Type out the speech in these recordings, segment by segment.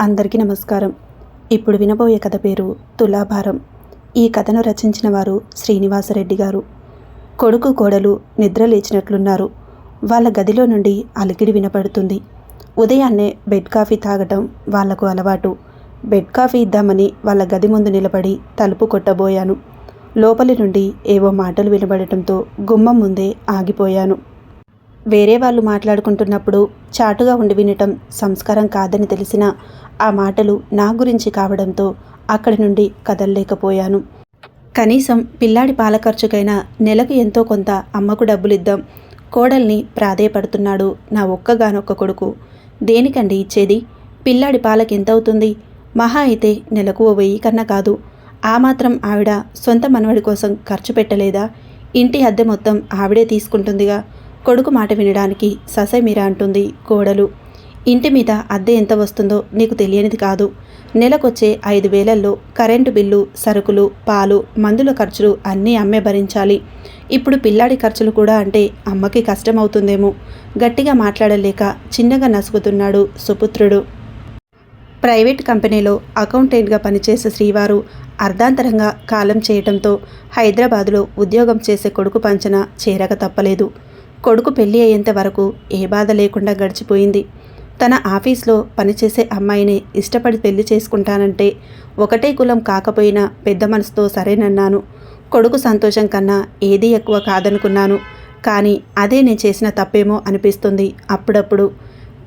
అందరికీ నమస్కారం. ఇప్పుడు వినబోయే కథ పేరు తులాభారం. ఈ కథను రచించిన వారు శ్రీనివాసరెడ్డి గారు. కొడుకు కోడలు నిద్ర లేచినట్లున్నారు. వాళ్ళ గదిలో నుండి అలికిడి వినపడుతుంది. ఉదయాన్నే బెడ్ కాఫీ తాగటం వాళ్ళకు అలవాటు. బెడ్ కాఫీ ఇద్దామని వాళ్ళ గది ముందు నిలబడి తలుపు కొట్టబోయాను. లోపలి నుండి ఏవో మాటలు వినబడటంతో గుమ్మం ముందే ఆగిపోయాను. వేరే వాళ్ళు మాట్లాడుకుంటున్నప్పుడు చాటుగా ఉండి వినటం సంస్కారం కాదని తెలిసిన ఆ మాటలు నా గురించి కావడంతో అక్కడి నుండి కదలలేకపోయాను. కనీసం పిల్లాడి పాల ఖర్చుకైనా నెలకు ఎంతో కొంత అమ్మకు డబ్బులిద్దాం. కోడల్ని ప్రాధేయపడుతున్నాడు నా ఒక్కగానొక్క కొడుకు. దేనికండి ఇచ్చేది? పిల్లాడి పాలకి ఎంత అవుతుంది మహా అయితే నెలకు ఓ వెయ్యి కన్నా కాదు. ఆ మాత్రం ఆవిడ సొంత మనవడి కోసం ఖర్చు పెట్టలేదా? ఇంటి అద్దె మొత్తం ఆవిడే తీసుకుంటుందిగా. కొడుకు మాట వినడానికి ససైమిరా అంటుంది కోడలు. ఇంటి మీద అద్దె ఎంత వస్తుందో నీకు తెలియనిది కాదు. నెలకొచ్చే ఐదు వేలల్లో కరెంటు బిల్లు సరుకులు పాలు మందుల ఖర్చులు అన్నీ అమ్మే భరించాలి. ఇప్పుడు పిల్లాడి ఖర్చులు కూడా అంటే అమ్మకి కష్టమవుతుందేమో. గట్టిగా మాట్లాడలేక చిన్నగా నసుగుతున్నాడు సుపుత్రుడు. ప్రైవేట్ కంపెనీలో అకౌంటెంట్గా పనిచేసే శ్రీవారు అర్ధాంతరంగా కాలం చేయటంతో హైదరాబాదులో ఉద్యోగం చేసే కొడుకు పంచన చేరక తప్పలేదు. కొడుకు పెళ్ళి అయ్యేంత వరకు ఏ బాధ లేకుండా గడిచిపోయింది. తన ఆఫీస్లో పనిచేసే అమ్మాయిని ఇష్టపడి పెళ్ళి చేసుకుంటానంటే ఒకటే కులం కాకపోయినా పెద్ద మనసుతో సరేనన్నాను. కొడుకు సంతోషం కన్నా ఏదీ ఎక్కువ కాదనుకున్నాను. కానీ అదే నేను చేసిన తప్పేమో అనిపిస్తుంది అప్పుడప్పుడు.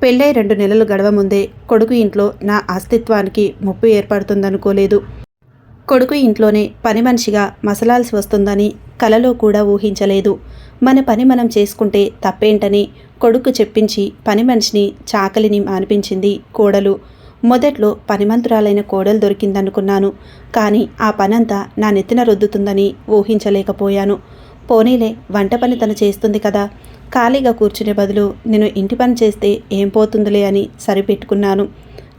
పెళ్ళై రెండు నెలలు గడవ ముందే కొడుకు ఇంట్లో నా అస్తిత్వానికి ముప్పు ఏర్పడుతుందనుకోలేదు. కొడుకు ఇంట్లోనే పని మనిషిగా మసలాల్సి వస్తుందని కలలో కూడా ఊహించలేదు. మన పని మనం చేసుకుంటే తప్పేంటని కొడుకు చెప్పించి పని మనిషిని చాకలిని అనిపించింది కోడలు. మొదట్లో పనిమంతురాలైన కోడలు దొరికిందనుకున్నాను. కానీ ఆ పనంతా నా నెత్తిన రుద్దుతుందని ఊహించలేకపోయాను. పోనీలే వంట పని తను చేస్తుంది కదా. ఖాళీగా కూర్చునే బదులు నేను ఇంటి పని చేస్తే ఏం పోతుందిలే అని సరిపెట్టుకున్నాను.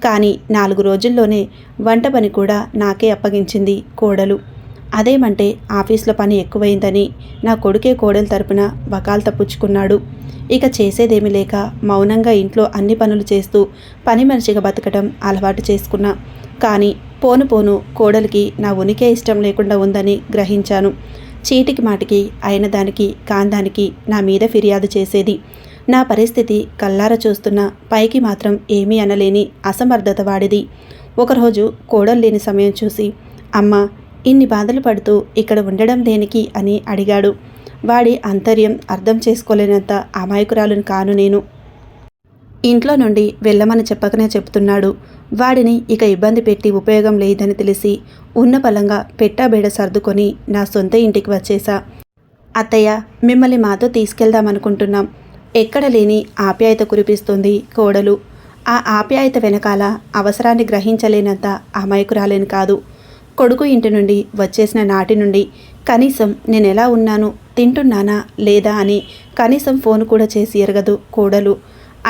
కానీ నాలుగు రోజుల్లోనే వంట పని కూడా నాకే అప్పగించింది కోడలు. అదేమంటే ఆఫీస్లో పని ఎక్కువైందని నా కొడుకే కోడల తరపున వకాలు తప్పుచుకున్నాడు. ఇక చేసేదేమీ లేక మౌనంగా ఇంట్లో అన్ని పనులు చేస్తూ పని మనిషిగా బతకటం అలవాటు చేసుకున్నా. కానీ పోను పోను కోడలికి నా ఉనికే ఇష్టం లేకుండా ఉందని గ్రహించాను. చీటికి మాటికి అయిన దానికి కాందానికి నా మీద ఫిర్యాదు చేసేది. నా పరిస్థితి కల్లార చూస్తున్న పైకి మాత్రం ఏమీ అనలేని అసమర్థత వాడిది. ఒకరోజు కోడలు లేని సమయం చూసి అమ్మ ఇన్ని బాధలు పడుతూ ఇక్కడ ఉండడం దేనికి అని అడిగాడు. వాడి అంతర్యం అర్థం చేసుకోలేనంత అమాయకురాలను కాను నేను. ఇంట్లో నుండి వెళ్ళమని చెప్పకనే చెప్తున్నాడు. వాడిని ఇక ఇబ్బంది పెట్టి ఉపయోగం లేదని తెలిసి ఉన్న పలంగా పెట్టాబేడ సర్దుకొని నా సొంత ఇంటికి వచ్చేసా. అత్తయ్య మిమ్మల్ని మాతో తీసుకెళ్దామనుకుంటున్నాం. ఎక్కడ లేని ఆప్యాయత కురిపిస్తుంది కోడలు. ఆ ఆప్యాయత వెనకాల అవసరాన్ని గ్రహించలేనంత అమాయకురాలేని కాదు. కొడుకు ఇంటి నుండి వచ్చేసిన నాటి నుండి కనీసం నేను ఎలా ఉన్నాను తింటున్నానా లేదా అని కనీసం ఫోన్ కూడా చేసి ఎరగదు కోడలు.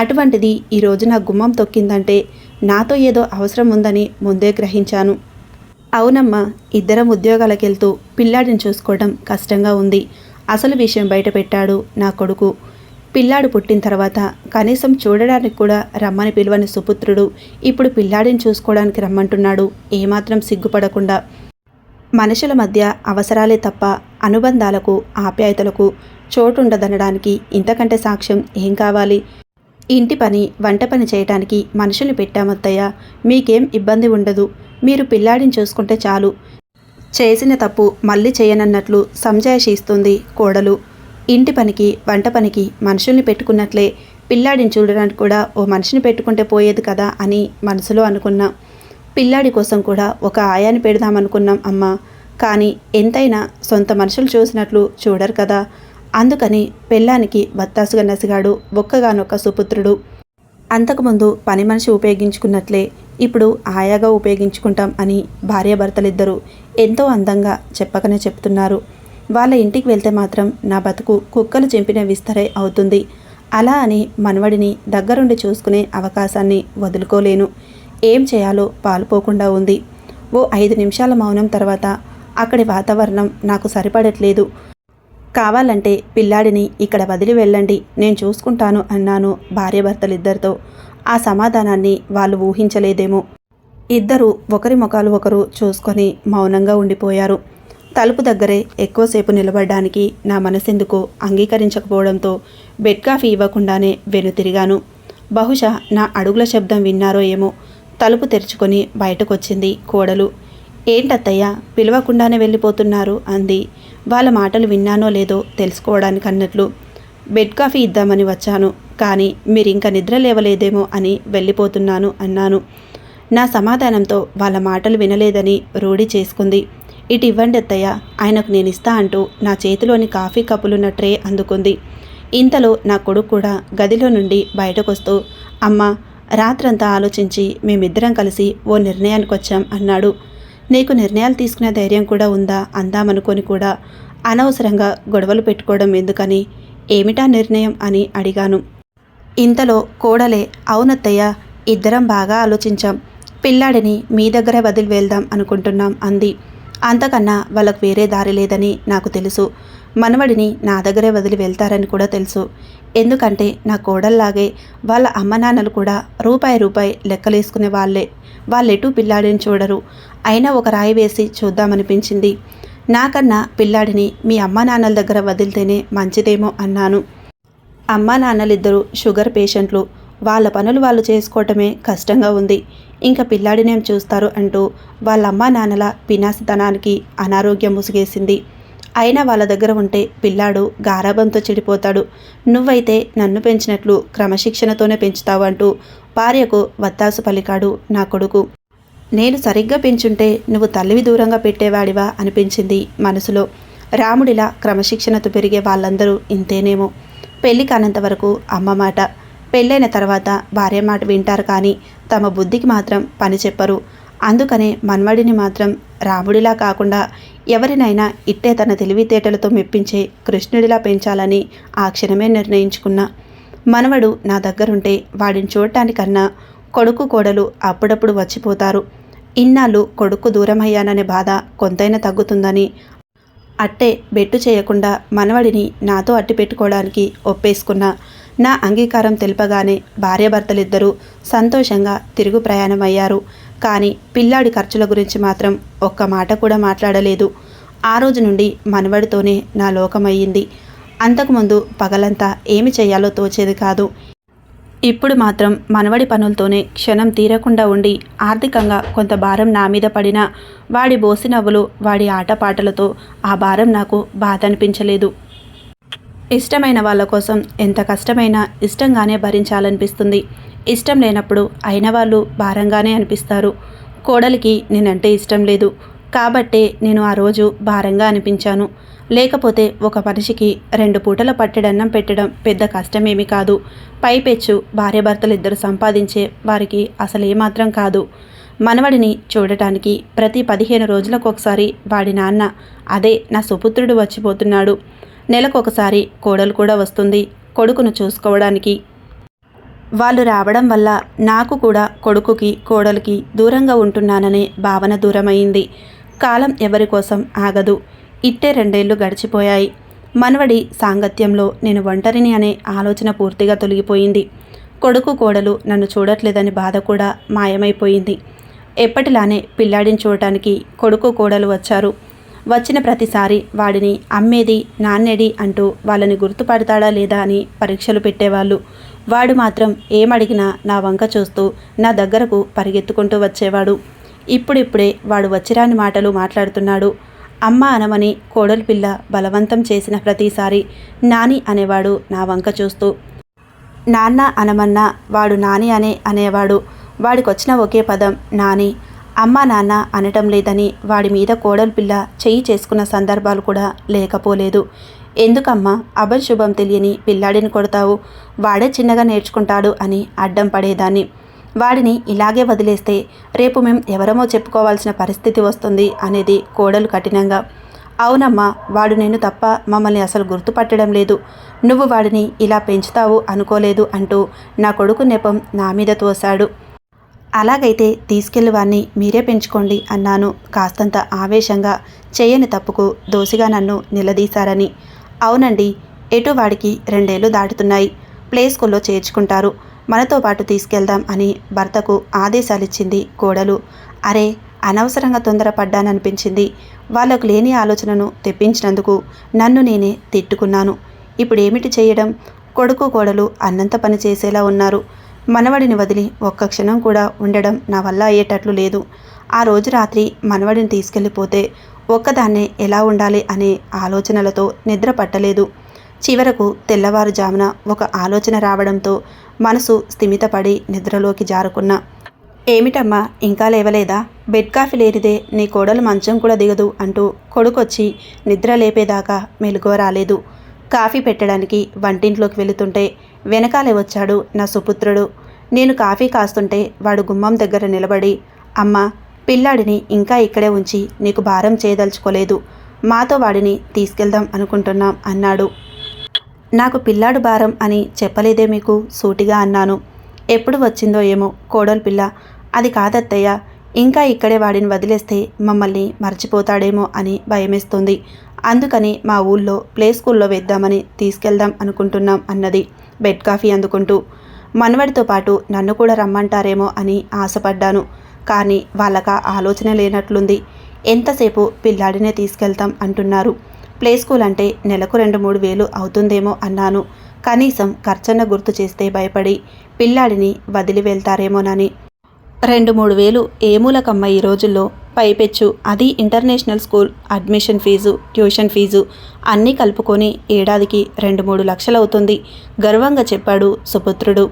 అటువంటిది ఈరోజు నా గుమ్మం తొక్కిందంటే నాతో ఏదో అవసరం ఉందని ముందే గ్రహించాను. అవునమ్మా ఇద్దరం ఉద్యోగాలకెళ్తూ పిల్లాడిని చూసుకోవడం కష్టంగా ఉంది. అసలు విషయం బయట పెట్టాడు నా కొడుకు. పిల్లాడు పుట్టిన తర్వాత కనీసం చూడడానికి కూడా రమ్మని పిలువని సుపుత్రుడు ఇప్పుడు పిల్లాడిని చూసుకోవడానికి రమ్మంటున్నాడు. ఏమాత్రం సిగ్గుపడకుండా. మనుషుల మధ్య అవసరాలే తప్ప అనుబంధాలకు ఆప్యాయతలకు చోటుండదనడానికి ఇంతకంటే సాక్ష్యం ఏం కావాలి? ఇంటి పని వంట పని చేయటానికి మనుషుల్ని పెట్టామత్తయ్య మీకేం ఇబ్బంది ఉండదు. మీరు పిల్లాడిని చూసుకుంటే చాలు. చేసిన తప్పు మళ్ళీ చేయనన్నట్లు సంజాయిషిస్తుంది కోడలు. ఇంటి పనికి వంట పనికి మనుషుల్ని పెట్టుకున్నట్లే. పిల్లాడిని చూడడానికి కూడా ఓ మనిషిని పెట్టుకుంటే పోయేది కదా అని మనసులో అనుకున్నా. పిల్లాడి కోసం కూడా ఒక ఆయాని పెడదామనుకున్నాం అమ్మ. కానీ ఎంతైనా సొంత మనుషులు చూసినట్లు చూడరు కదా. అందుకని పెళ్ళానికి బత్తాసుగా నసిగాడు ఒక్కగానొక్క సుపుత్రుడు. అంతకుముందు పని మనిషి ఉపయోగించుకున్నట్లే ఇప్పుడు ఆయాగా ఉపయోగించుకుంటాం అని భార్యాభర్తలిద్దరూ ఎంతో అందంగా చెప్పకనే చెప్తున్నారు. వాళ్ళ ఇంటికి వెళ్తే మాత్రం నా బతుకు కుక్కలు చెంపిన విస్తరే అవుతుంది. అలా అని మనవడిని దగ్గరుండి చూసుకునే అవకాశాన్ని వదులుకోలేను. ఏం చేయాలో పాలుపోకుండా ఉంది. ఓ ఐదు నిమిషాల మౌనం తర్వాత అక్కడి వాతావరణం నాకు సరిపడట్లేదు. కావాలంటే పిల్లాడిని ఇక్కడ వదిలి వెళ్ళండి నేను చూసుకుంటాను అన్నాను భార్యాభర్తలిద్దరితో. ఆ సమాధానాన్ని వాళ్ళు ఊహించలేదేమో. ఇద్దరు ఒకరి ముఖాలు ఒకరు చూసుకొని మౌనంగా ఉండిపోయారు. తలుపు దగ్గరే ఎక్కువసేపు నిలబడడానికి నా మనసెందుకో అంగీకరించకపోవడంతో బెడ్ కాఫీ ఇవ్వకుండానే వెనుతిరిగాను బహుశా నా అడుగుల శబ్దం విన్నారో ఏమో తలుపు తెరుచుకొని బయటకొచ్చింది కోడలు. ఏంటత్తయ్యా పిలవకుండానే వెళ్ళిపోతున్నారు అంది. వాళ్ళ మాటలు విన్నానో లేదో తెలుసుకోవడానికి అన్నట్లు బెడ్ కాఫీ ఇద్దామని వచ్చాను. కానీ మీరింక నిద్ర లేవలేదేమో అని వెళ్ళిపోతున్నాను అన్నాను. నా సమాధానంతో వాళ్ళ మాటలు వినలేదని రూఢి చేసుకుంది. ఇటు ఇవ్వండి అత్తయ్య ఆయనకు నేను ఇస్తా అంటూ నా చేతిలోని కాఫీ కప్పులున్న ట్రే అందుకుంది. ఇంతలో నా కొడుకు కూడా గదిలో నుండి బయటకొస్తూ అమ్మ రాత్రంతా ఆలోచించి మేమిద్దరం కలిసి ఓ నిర్ణయానికి వచ్చాం అన్నాడు. నీకు నిర్ణయాలు తీసుకునే ధైర్యం కూడా ఉందా? అందామనుకొని కూడా అనవసరంగా గొడవలు పెట్టుకోవడం ఎందుకని ఏమిటా నిర్ణయం అని అడిగాను. ఇంతలో కోడలే అవునత్తయ్య ఇద్దరం బాగా ఆలోచించాం. పిల్లాడిని మీ దగ్గరే వదిలి వెళ్దాం అనుకుంటున్నాం అంది. అంతకన్నా వాళ్ళకు వేరే దారి లేదని నాకు తెలుసు. మనవడిని నా దగ్గరే వదిలి వెళ్తారని కూడా తెలుసు. ఎందుకంటే నా కోడల్లాగే వాళ్ళ అమ్మ నాన్నలు కూడా రూపాయి రూపాయి లెక్కలేసుకునే వాళ్ళే. వాళ్ళెటూ పిల్లాడిని చూడరు. అయినా ఒక రాయి వేసి చూద్దామనిపించింది. నాకన్నా పిల్లాడిని మీ అమ్మ నాన్నల దగ్గర వదిలితేనే మంచిదేమో అన్నాను. అమ్మా నాన్నలిద్దరూ షుగర్ పేషెంట్లు. వాళ్ళ పనులు వాళ్ళు చేసుకోవటమే కష్టంగా ఉంది. ఇంకా పిల్లాడినేం చూస్తారు అంటూ వాళ్ళ అమ్మా నాన్నల పినాసితనానికి అనారోగ్యం ముసుగేసింది. అయినా వాళ్ళ దగ్గర ఉంటే పిల్లాడు గారాబంతో చెడిపోతాడు. నువ్వైతే నన్ను పెంచినట్లు క్రమశిక్షణతోనే పెంచుతావు అంటూ భార్యకు వత్తాసు పలికాడు నా కొడుకు. నేను సరిగ్గా పెంచుంటే నువ్వు తల్లివి దూరంగా పెట్టేవాడివా అనిపించింది మనసులో. రాముడిలా క్రమశిక్షణతో పెరిగే వాళ్ళందరూ ఇంతేనేమో. పెళ్ళి కానంత వరకు అమ్మ మాట. పెళ్ళైన తర్వాత భార్య మాట వింటారు కానీ తమ బుద్ధికి మాత్రం పని చెప్పరు. అందుకనే మన్మడిని మాత్రం రాముడిలా కాకుండా ఎవరినైనా ఇట్టే తన తెలివితేటలతో మెప్పించే కృష్ణుడిలా పెంచాలని ఆ క్షణమే నిర్ణయించుకున్నా. మనవడు నా దగ్గరుంటే వాడిని చూడటానికన్నా కొడుకు కోడలు అప్పుడప్పుడు వచ్చిపోతారు. ఇన్నాళ్ళు కొడుకు దూరమయ్యాననే బాధ కొంతైనా తగ్గుతుందని అట్టే బెట్టు చేయకుండా మనవడిని నాతో అట్టి పెట్టుకోవడానికి ఒప్పేసుకున్నా. నా అంగీకారం తెలుపగానే భార్యాభర్తలిద్దరూ సంతోషంగా తిరుగు ప్రయాణమయ్యారు. కానీ పిల్లాడి ఖర్చుల గురించి మాత్రం ఒక్క మాట కూడా మాట్లాడలేదు. ఆ రోజు నుండి మనవడితోనే నా లోకమయ్యింది. అంతకుముందు పగలంతా ఏమి చేయాలో తోచేది కాదు. ఇప్పుడు మాత్రం మనవడి పనులతోనే క్షణం తీరకుండా ఉండి ఆర్థికంగా కొంత భారం నా మీద పడినా వాడి బోసినవ్వులు వాడి ఆటపాటలతో ఆ భారం నాకు బాధ అనిపించలేదు. ఇష్టమైన వాళ్ళ కోసం ఎంత కష్టమైనా ఇష్టంగానే భరించాలనిపిస్తుంది. ఇష్టం లేనప్పుడు అయిన వాళ్ళు భారంగానే అనిపిస్తారు. కోడలికి నేనంటే ఇష్టం లేదు. కాబట్టే నేను ఆ రోజు భారంగా అనిపించాను. లేకపోతే ఒక మనిషికి రెండు పూటల పట్టెడన్నం పెట్టడం పెద్ద కష్టమేమీ కాదు. పైపెచ్చు భార్యాభర్తలిద్దరు సంపాదించే వారికి అసలు ఏమాత్రం కాదు. మనవడిని చూడటానికి ప్రతి పదిహేను రోజులకు ఒకసారి వాడి నాన్న అదే నా సుపుత్రుడు వచ్చిపోతున్నాడు. నెలకొకసారి కోడలు కూడా వస్తుంది కొడుకును చూసుకోవడానికి. వాళ్ళు రావడం వల్ల నాకు కూడా కొడుకుకి కోడలికి దూరంగా ఉంటున్నాననే భావన దూరమైంది. కాలం ఎవరి కోసం ఆగదు. ఇట్టే రెండేళ్ళు గడిచిపోయాయి. మనవడి సాంగత్యంలో నేను ఒంటరిని అనే ఆలోచన పూర్తిగా తొలగిపోయింది. కొడుకు కోడలు నన్ను చూడట్లేదని బాధ కూడా మాయమైపోయింది. ఎప్పటిలానే పిల్లాడిని చూడటానికి కొడుకు కోడలు వచ్చారు. వచ్చిన ప్రతిసారి వాడిని అమ్మేది నాన్నేడి అంటూ వాళ్ళని గుర్తుపడతాడా లేదా అని పరీక్షలు పెట్టేవాళ్ళు. వాడు మాత్రం ఏమడిగినా నా వంక చూస్తూ నా దగ్గరకు పరిగెత్తుకుంటూ వచ్చేవాడు. ఇప్పుడిప్పుడే వాడు వచ్చిరాని మాటలు మాట్లాడుతున్నాడు. అమ్మ అనమని కోడలు పిల్ల బలవంతం చేసిన ప్రతిసారి నాని అనేవాడు నా వంక చూస్తూ. నాన్న అనమన్నా వాడు నాని అనే అనేవాడు. వాడికొచ్చిన ఒకే పదం నాని. అమ్మా నాన్న అనటం లేదని వాడి మీద కోడలు పిల్ల చెయ్యి చేసుకున్న సందర్భాలు కూడా లేకపోలేదు. ఎందుకమ్మా? అభశుభం తెలియని పిల్లాడిని కొడతావు. వాడే చిన్నగా నేర్చుకుంటాడు అని అడ్డం పడేదాన్ని. వాడిని ఇలాగే వదిలేస్తే రేపు మేం ఎవరమో చెప్పుకోవాల్సిన పరిస్థితి వస్తుంది అనేది కోడలు కఠినంగా. అవునమ్మా వాడు నేను తప్ప మమ్మల్ని అసలు గుర్తుపట్టడం లేదు. నువ్వు వాడిని ఇలా పెంచుతావు అనుకోలేదు అంటూ నా కొడుకు నెపం నా మీద తోశాడు. అలాగైతే తీసుకెళ్ళి వాణ్ణి మీరే పెంచుకోండి అన్నాను. కాస్తంత ఆవేశంగా చేయని తప్పుకు దోసిగా నన్ను నిలదీశారని. అవునండి ఎటు వాడికి రెండేళ్ళు దాటుతున్నాయి. ప్లే స్కూల్లో చేర్చుకుంటారు. మనతో పాటు తీసుకెళ్దాం అని భర్తకు ఆదేశాలిచ్చింది కోడలు. అరే అనవసరంగా తొందరపడ్డాననిపించింది. వాళ్ళకు లేని ఆలోచనను తెప్పించినందుకు నన్ను నేనే తిట్టుకున్నాను. ఇప్పుడు ఏమిటి చేయడం? కొడుకు కోడలు అన్నంత పని చేసేలా ఉన్నారు. మనవడిని వదిలి ఒక్క క్షణం కూడా ఉండడం నా వల్ల అయ్యేటట్లు లేదు. ఆ రోజు రాత్రి మనవడిని తీసుకెళ్ళిపోతే ఒక్కదాన్నే ఎలా ఉండాలి అనే ఆలోచనలతో నిద్ర పట్టలేదు. చివరకు తెల్లవారుజామున ఒక ఆలోచన రావడంతో మనసు స్థిమితపడి నిద్రలోకి జారుకున్నా. ఏమిటమ్మా ఇంకా లేవలేదా? బెడ్ కాఫీ లేనిదే నీ కోడలు మంచం కూడా దిగదు అంటూ కొడుకొచ్చి నిద్ర లేపేదాకా మెలకువ రాలేదు. కాఫీ పెట్టడానికి వంటింట్లోకి వెళుతుంటే వెనకాలే వచ్చాడు నా సుపుత్రుడు. నేను కాఫీ కాస్తుంటే వాడు గుమ్మం దగ్గర నిలబడి అమ్మ పిల్లాడిని ఇంకా ఇక్కడే ఉంచి నీకు భారం చేయదలుచుకోలేదు. మాతో వాడిని తీసుకెళ్దాం అనుకుంటున్నాం అన్నాడు. నాకు పిల్లాడు భారం అని చెప్పలేదే మీకు? సూటిగా అన్నాను. ఎప్పుడు వచ్చిందో ఏమో కోడలు పిల్ల. అది కాదత్తయ్య ఇంకా ఇక్కడే వాడిని వదిలేస్తే మమ్మల్ని మర్చిపోతాడేమో అని భయమేస్తుంది. అందుకని మా ఊళ్ళో ప్లే స్కూల్లో వేద్దామని తీసుకెళ్దాం అనుకుంటున్నాం అన్నది. బెడ్ కాఫీ అందుకుంటూ. మనవడితో పాటు నన్ను కూడా రమ్మంటారేమో అని ఆశపడ్డాను. కానీ వాళ్ళక ఆలోచన లేనట్లుంది. ఎంతసేపు పిల్లాడినే తీసుకెళ్తాం అంటున్నారు. ప్లే స్కూల్ అంటే నెలకు రెండు మూడు వేలు అవుతుందేమో అన్నాను. కనీసం ఖర్చన్న గుర్తు చేస్తే భయపడి పిల్లాడిని వదిలి వెళ్తారేమోనని. రెండు మూడు వేలు ఏ మూలకమ్మ ఈ రోజుల్లో? పైపెచ్చు. అది international school admission fees tuition fees అన్నీ కలుపుకొని ఏడాదికి రెండు మూడు లక్షలవుతుంది. గర్వంగా చెప్పాడు సుపుత్రుడు.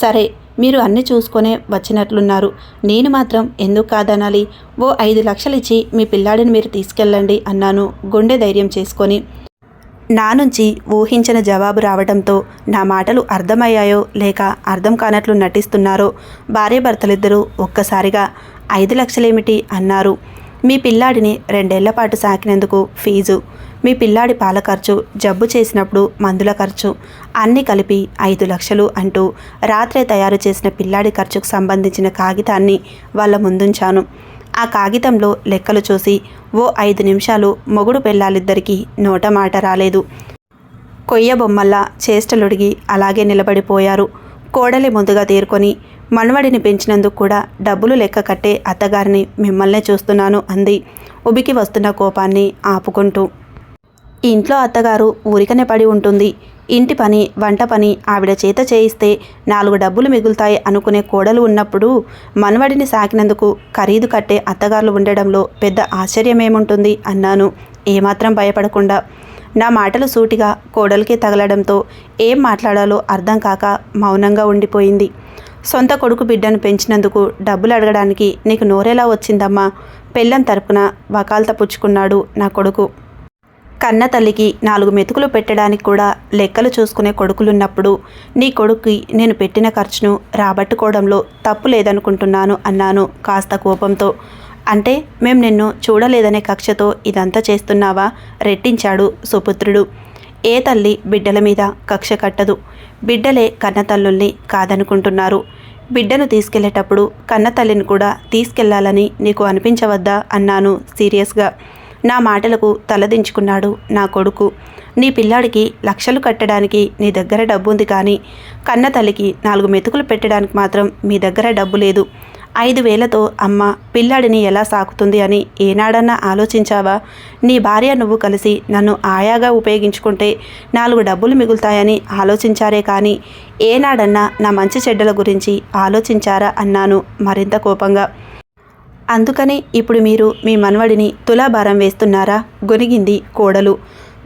సరే మీరు అన్ని చూసుకొనే వచ్చినట్లున్నారు. నేను మాత్రం ఎందుకు కాదనాలి? ఓ ఐదు లక్షలిచ్చి మీ పిల్లాడిని మీరు తీసుకెళ్ళండి అన్నాను గుండె ధైర్యం చేసుకొని. నా నుంచి ఊహించిన జవాబు రావడంతో నా మాటలు అర్థమయ్యాయో లేక అర్థం కానట్లు నటిస్తున్నారో భార్యాభర్తలిద్దరూ ఒక్కసారిగా ఐదు లక్షలేమిటి అన్నారు. మీ పిల్లాడిని రెండేళ్ళ పాటు సాకినందుకు ఫీజు. మీ పిల్లాడి పాల ఖర్చు జబ్బు చేసినప్పుడు మందుల ఖర్చు అన్నీ కలిపి ఐదు లక్షలు అంటూ రాత్రే తయారు చేసిన పిల్లాడి ఖర్చుకు సంబంధించిన కాగితాన్ని వాళ్ళ ముందుంచాను. ఆ కాగితంలో లెక్కలు చూసి ఓ ఐదు నిమిషాలు మొగుడు పెళ్ళాలిద్దరికీ నోట మాట రాలేదు. కొయ్య బొమ్మల్లా చేష్టలుడిగి అలాగే నిలబడిపోయారు. కోడలి ముందుగా తేరుకొని మనవడిని పెంచినందుకు కూడా డబ్బులు లెక్క కట్టే అత్తగారిని మిమ్మల్నే చూస్తున్నాను అంది. ఉబికి వస్తున్న కోపాన్ని ఆపుకుంటూ. ఇంట్లో అత్తగారు ఊరికనే పడి ఉంటుంది. ఇంటి పని వంట పని ఆవిడ చేత చేయిస్తే నాలుగు డబ్బులు మిగులుతాయి అనుకునే కోడలు ఉన్నప్పుడు మనవడిని సాకినందుకు ఖరీదు కట్టే అత్తగారులు ఉండడంలో పెద్ద ఆశ్చర్యమేముంటుంది అన్నాను. ఏమాత్రం భయపడకుండా. నా మాటలు సూటిగా కోడలికి తగలడంతో ఏం మాట్లాడాలో అర్థం కాక మౌనంగా ఉండిపోయింది. సొంత కొడుకు బిడ్డను పెంచినందుకు డబ్బులు అడగడానికి నీకు నోరెలా వచ్చిందమ్మా? పెళ్ళం తరపున వకాల్త పుచ్చుకున్నాడు నా కొడుకు. కన్న తల్లికి నాలుగు మెతుకులు పెట్టడానికి కూడా లెక్కలు చూసుకునే కొడుకులున్నప్పుడు నీ కొడుక్కి నేను పెట్టిన ఖర్చును రాబట్టుకోవడంలో తప్పు లేదనుకుంటున్నాను అన్నాను కాస్త కోపంతో. అంటే మేం నిన్ను చూడలేదనే కక్షతో ఇదంతా చేస్తున్నావా? రెట్టించాడు సుపుత్రుడు. ఏ తల్లి బిడ్డల మీద కక్ష కట్టదు. బిడ్డలే కన్నతల్లుల్ని కాదనుకుంటున్నారు. బిడ్డను తీసుకెళ్ళేటప్పుడు కన్నతల్లిని కూడా తీసుకెళ్ళాలని నీకు అనిపించవద్దా? అన్నాను సీరియస్గా. నా మాటలకు తలదించుకున్నాడు నా కొడుకు. నీ పిల్లాడికి లక్షలు కట్టడానికి నీ దగ్గర డబ్బు ఉంది కానీ కన్న తల్లికి నాలుగు మెతుకులు పెట్టడానికి మాత్రం మీ దగ్గర డబ్బు లేదు. ఐదు వేలతో అమ్మ పిల్లాడిని ఎలా సాకుతుంది అని ఏనాడన్నా ఆలోచించావా? నీ భార్య నువ్వు కలిసి నన్ను ఆయాగా ఉపయోగించుకుంటే నాలుగు డబ్బులు మిగులుతాయని ఆలోచించారే కానీ ఏనాడన్నా నా మంచి చెడ్డల గురించి ఆలోచించారా? అన్నాను మరింత కోపంగా. అందుకనే ఇప్పుడు మీరు మీ మనవడిని తులాభారం వేస్తున్నారా? గొనిగింది కోడలు.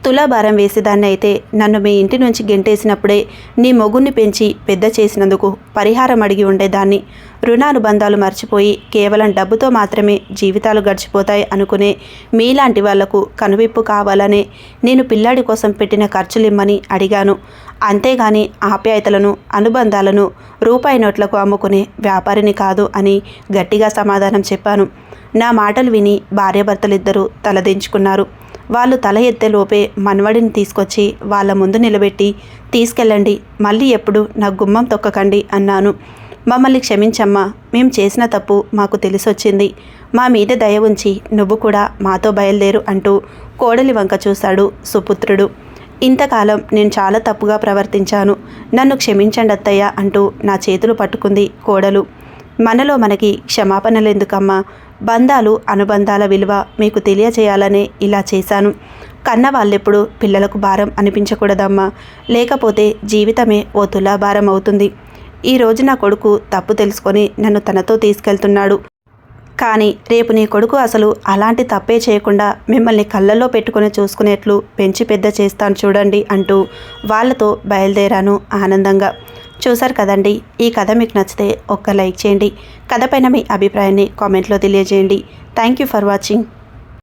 తులాభారం వేసేదాన్ని అయితే నన్ను మీ ఇంటి నుంచి గెంటేసినప్పుడే నీ మొగుణ్ణి పెంచి పెద్ద చేసినందుకు పరిహారం అడిగి ఉండేదాన్ని. రుణానుబంధాలు మర్చిపోయి కేవలం డబ్బుతో మాత్రమే జీవితాలు గడిచిపోతాయి అనుకునే మీలాంటి వాళ్ళకు కనువిప్పు కావాలనే నేను పిల్లాడి కోసం పెట్టిన ఖర్చులిమ్మని అడిగాను. అంతేగాని ఆప్యాయతలను అనుబంధాలను రూపాయి నోట్లకు అమ్ముకునే వ్యాపారిని కాదు అని గట్టిగా సమాధానం చెప్పాను. నా మాటలు విని భార్యాభర్తలిద్దరూ తలదించుకున్నారు. వాళ్ళు తల ఎత్తే లోపే మనవడిని తీసుకొచ్చి వాళ్ళ ముందు నిలబెట్టి తీసుకెళ్ళండి మళ్ళీ ఎప్పుడు నా గుమ్మం తొక్కకండి అన్నాను. మమ్మల్ని క్షమించమ్మా మేం చేసిన తప్పు మాకు తెలిసొచ్చింది. మా మీద దయ ఉంచి నువ్వు కూడా మాతో బయలుదేరు అంటూ కోడలి వంక చూశాడు సుపుత్రుడు. ఇంతకాలం నేను చాలా తప్పుగా ప్రవర్తించాను. నన్ను క్షమించండి అత్తయ్య అంటూ నా చేతులు పట్టుకుంది కోడలు. మనలో మనకి క్షమాపణలు ఎందుకమ్మా బంధాలు అనుబంధాల విలువ మీకు తెలియచేయాలనే ఇలా చేశాను. కన్న వాళ్ళెప్పుడు పిల్లలకు భారం అనిపించకూడదమ్మా. లేకపోతే జీవితమే ఓ తులాభారం అవుతుంది. ఈ రోజు నా కొడుకు తప్పు తెలుసుకొని నన్ను తనతో తీసుకెళ్తున్నాడు. కానీ రేపు నీ కొడుకు అసలు అలాంటి తప్పే చేయకుండా మిమ్మల్ని కళ్ళల్లో పెట్టుకుని చూసుకునేట్లు పెంచి పెద్ద చేస్తాను చూడండి అంటూ వాళ్ళతో బయలుదేరాను ఆనందంగా. చూసారు కదండి. ఈ కథ మీకు నచ్చితే ఒక్క లైక్ చేయండి. కథ పైన మీ అభిప్రాయాన్ని కామెంట్లో తెలియజేయండి. Thank you for watching.